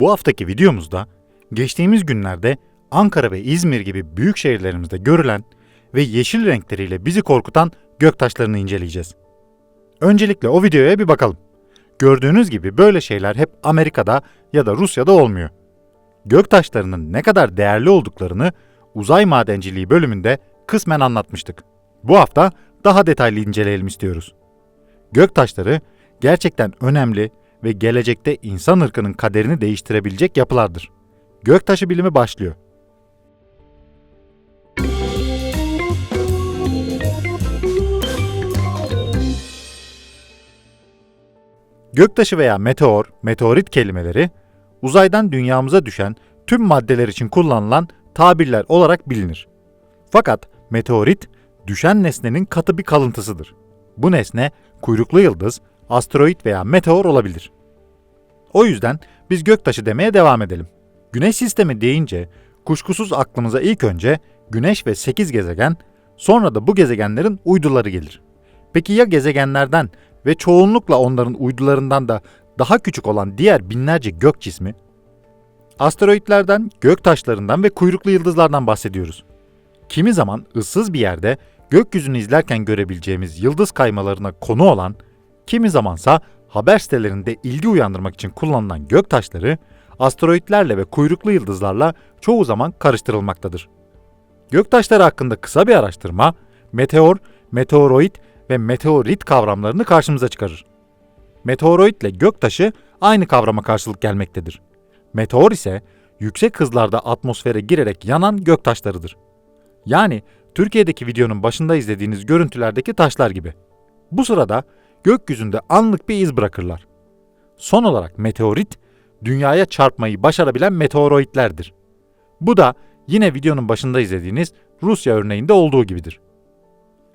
Bu haftaki videomuzda geçtiğimiz günlerde Ankara ve İzmir gibi büyük şehirlerimizde görülen ve yeşil renkleriyle bizi korkutan göktaşlarını inceleyeceğiz. Öncelikle o videoya bir bakalım. Gördüğünüz gibi böyle şeyler hep Amerika'da ya da Rusya'da olmuyor. Göktaşlarının ne kadar değerli olduklarını uzay madenciliği bölümünde kısmen anlatmıştık. Bu hafta daha detaylı inceleyelim istiyoruz. Göktaşları gerçekten önemli ve gelecekte insan ırkının kaderini değiştirebilecek yapılardır. Göktaşı bilimi başlıyor. Göktaşı veya meteor, meteorit kelimeleri uzaydan dünyamıza düşen tüm maddeler için kullanılan tabirler olarak bilinir. Fakat meteorit düşen nesnenin katı bir kalıntısıdır. Bu nesne kuyruklu yıldız, asteroid veya meteor olabilir. O yüzden biz göktaşı demeye devam edelim. Güneş sistemi deyince kuşkusuz aklımıza ilk önce Güneş ve 8 gezegen, sonra da bu gezegenlerin uyduları gelir. Peki ya gezegenlerden ve çoğunlukla onların uydularından da daha küçük olan diğer binlerce gök cismi? Asteroidlerden, gök taşlarından ve kuyruklu yıldızlardan bahsediyoruz. Kimi zaman ıssız bir yerde gökyüzünü izlerken görebileceğimiz yıldız kaymalarına konu olan, kimi zamansa haber sitelerinde ilgi uyandırmak için kullanılan gök taşları, asteroidlerle ve kuyruklu yıldızlarla çoğu zaman karıştırılmaktadır. Göktaşları hakkında kısa bir araştırma, meteor, meteoroid ve meteorit kavramlarını karşımıza çıkarır. Meteoroid ile göktaşı aynı kavrama karşılık gelmektedir. Meteor ise yüksek hızlarda atmosfere girerek yanan göktaşlarıdır. Yani Türkiye'deki videonun başında izlediğiniz görüntülerdeki taşlar gibi. Bu sırada gökyüzünde anlık bir iz bırakırlar. Son olarak meteorit, dünyaya çarpmayı başarabilen meteoroidlerdir. Bu da yine videonun başında izlediğiniz Rusya örneğinde olduğu gibidir.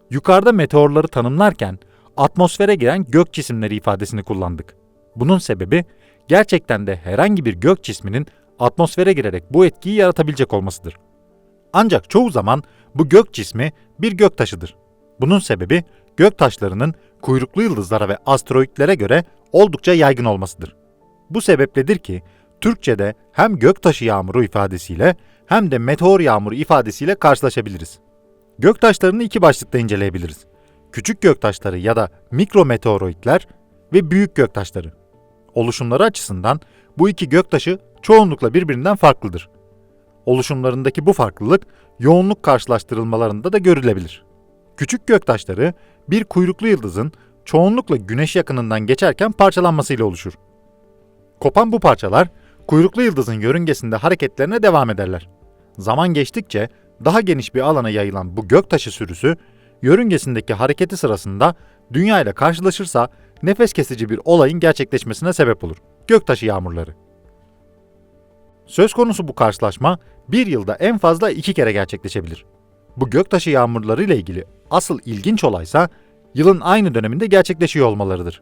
Yukarıda meteorları tanımlarken atmosfere giren gök cisimleri ifadesini kullandık. Bunun sebebi gerçekten de herhangi bir gök cisminin atmosfere girerek bu etkiyi yaratabilecek olmasıdır. Ancak çoğu zaman bu gök cismi bir gök taşıdır. Bunun sebebi gök taşlarının kuyruklu yıldızlara ve asteroidlere göre oldukça yaygın olmasıdır. Bu sebepledir ki Türkçe'de hem göktaşı yağmuru ifadesiyle hem de meteor yağmuru ifadesiyle karşılaşabiliriz. Göktaşlarını iki başlıkta inceleyebiliriz. Küçük göktaşları ya da mikrometeoroidler ve büyük göktaşları. Oluşumları açısından bu iki göktaşı çoğunlukla birbirinden farklıdır. Oluşumlarındaki bu farklılık yoğunluk karşılaştırılmalarında da görülebilir. Küçük göktaşları bir kuyruklu yıldızın çoğunlukla güneş yakınından geçerken parçalanmasıyla oluşur. Kopan bu parçalar kuyruklu yıldızın yörüngesinde hareketlerine devam ederler. Zaman geçtikçe daha geniş bir alana yayılan bu göktaşı sürüsü yörüngesindeki hareketi sırasında dünya ile karşılaşırsa nefes kesici bir olayın gerçekleşmesine sebep olur. Göktaşı yağmurları. Söz konusu bu karşılaşma bir yılda en fazla iki kere gerçekleşebilir. Bu göktaşı yağmurları ile ilgili asıl ilginç olaysa yılın aynı döneminde gerçekleşiyor olmalarıdır.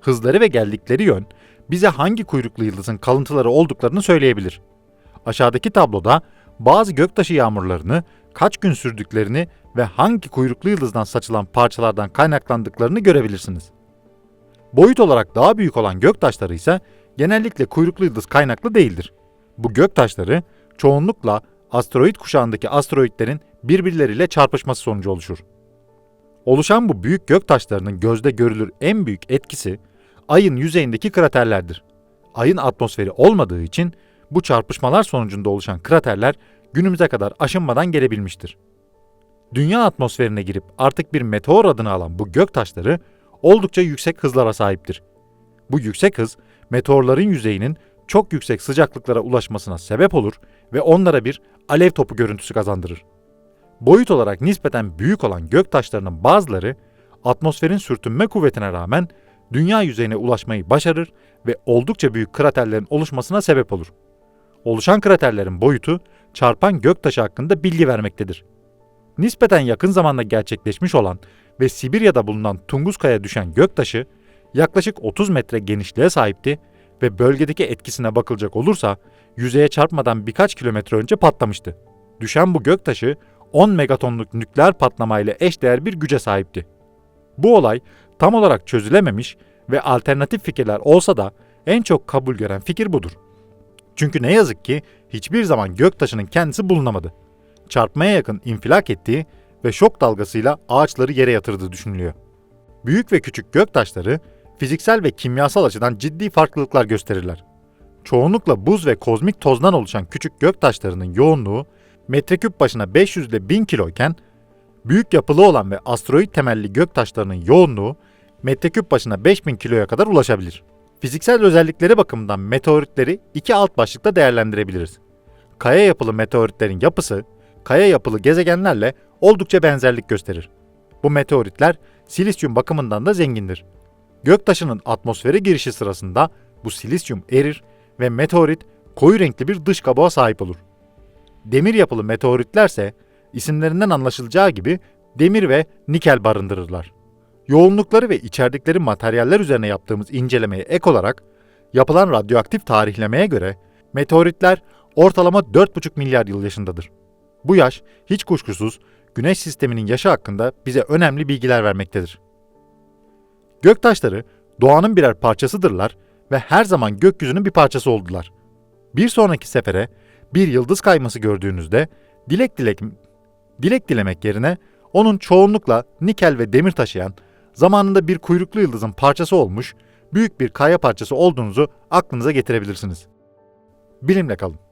Hızları ve geldikleri yön bize hangi kuyruklu yıldızın kalıntıları olduklarını söyleyebilir. Aşağıdaki tabloda bazı göktaşı yağmurlarını, kaç gün sürdüklerini ve hangi kuyruklu yıldızdan saçılan parçalardan kaynaklandıklarını görebilirsiniz. Boyut olarak daha büyük olan göktaşları ise genellikle kuyruklu yıldız kaynaklı değildir. Bu göktaşları çoğunlukla asteroid kuşağındaki asteroidlerin birbirleriyle çarpışması sonucu oluşur. Oluşan bu büyük göktaşlarının gözde görülür en büyük etkisi Ay'ın yüzeyindeki kraterlerdir. Ay'ın atmosferi olmadığı için bu çarpışmalar sonucunda oluşan kraterler günümüze kadar aşınmadan gelebilmiştir. Dünya atmosferine girip artık bir meteor adını alan bu göktaşları oldukça yüksek hızlara sahiptir. Bu yüksek hız meteorların yüzeyinin çok yüksek sıcaklıklara ulaşmasına sebep olur ve onlara bir alev topu görüntüsü kazandırır. Boyut olarak nispeten büyük olan göktaşlarının bazıları atmosferin sürtünme kuvvetine rağmen dünya yüzeyine ulaşmayı başarır ve oldukça büyük kraterlerin oluşmasına sebep olur. Oluşan kraterlerin boyutu çarpan göktaşı hakkında bilgi vermektedir. Nispeten yakın zamanda gerçekleşmiş olan ve Sibirya'da bulunan Tunguska'ya düşen göktaşı yaklaşık 30 metre genişliğe sahipti ve bölgedeki etkisine bakılacak olursa yüzeye çarpmadan birkaç kilometre önce patlamıştı. Düşen bu göktaşı 10 megatonluk nükleer patlamayla eşdeğer bir güce sahipti. Bu olay tam olarak çözülememiş ve alternatif fikirler olsa da en çok kabul gören fikir budur. Çünkü ne yazık ki hiçbir zaman göktaşının kendisi bulunamadı. Çarpmaya yakın infilak ettiği ve şok dalgasıyla ağaçları yere yatırdığı düşünülüyor. Büyük ve küçük göktaşları fiziksel ve kimyasal açıdan ciddi farklılıklar gösterirler. Çoğunlukla buz ve kozmik tozdan oluşan küçük göktaşlarının yoğunluğu metreküp başına 500 ile 1000 kiloyken büyük yapılı olan ve asteroid temelli göktaşlarının yoğunluğu metreküp başına 5000 kiloya kadar ulaşabilir. Fiziksel özellikleri bakımından meteoritleri iki alt başlıkta değerlendirebiliriz. Kaya yapılı meteoritlerin yapısı, kaya yapılı gezegenlerle oldukça benzerlik gösterir. Bu meteoritler silisyum bakımından da zengindir. Göktaşının atmosfere girişi sırasında bu silisyum erir ve meteorit koyu renkli bir dış kabuğa sahip olur. Demir yapılı meteoritlerse isimlerinden anlaşılacağı gibi demir ve nikel barındırırlar. Yoğunlukları ve içerdikleri materyaller üzerine yaptığımız incelemeye ek olarak yapılan radyoaktif tarihlemeye göre meteoritler ortalama 4,5 milyar yıl yaşındadır. Bu yaş hiç kuşkusuz Güneş sisteminin yaşı hakkında bize önemli bilgiler vermektedir. Göktaşları doğanın birer parçasıdırlar ve her zaman gökyüzünün bir parçası oldular. Bir sonraki sefere bir yıldız kayması gördüğünüzde dilek dilek dilek dilemek yerine onun çoğunlukla nikel ve demir taşıyan zamanında bir kuyruklu yıldızın parçası olmuş büyük bir kaya parçası olduğunuzu aklınıza getirebilirsiniz. Bilimle kalın.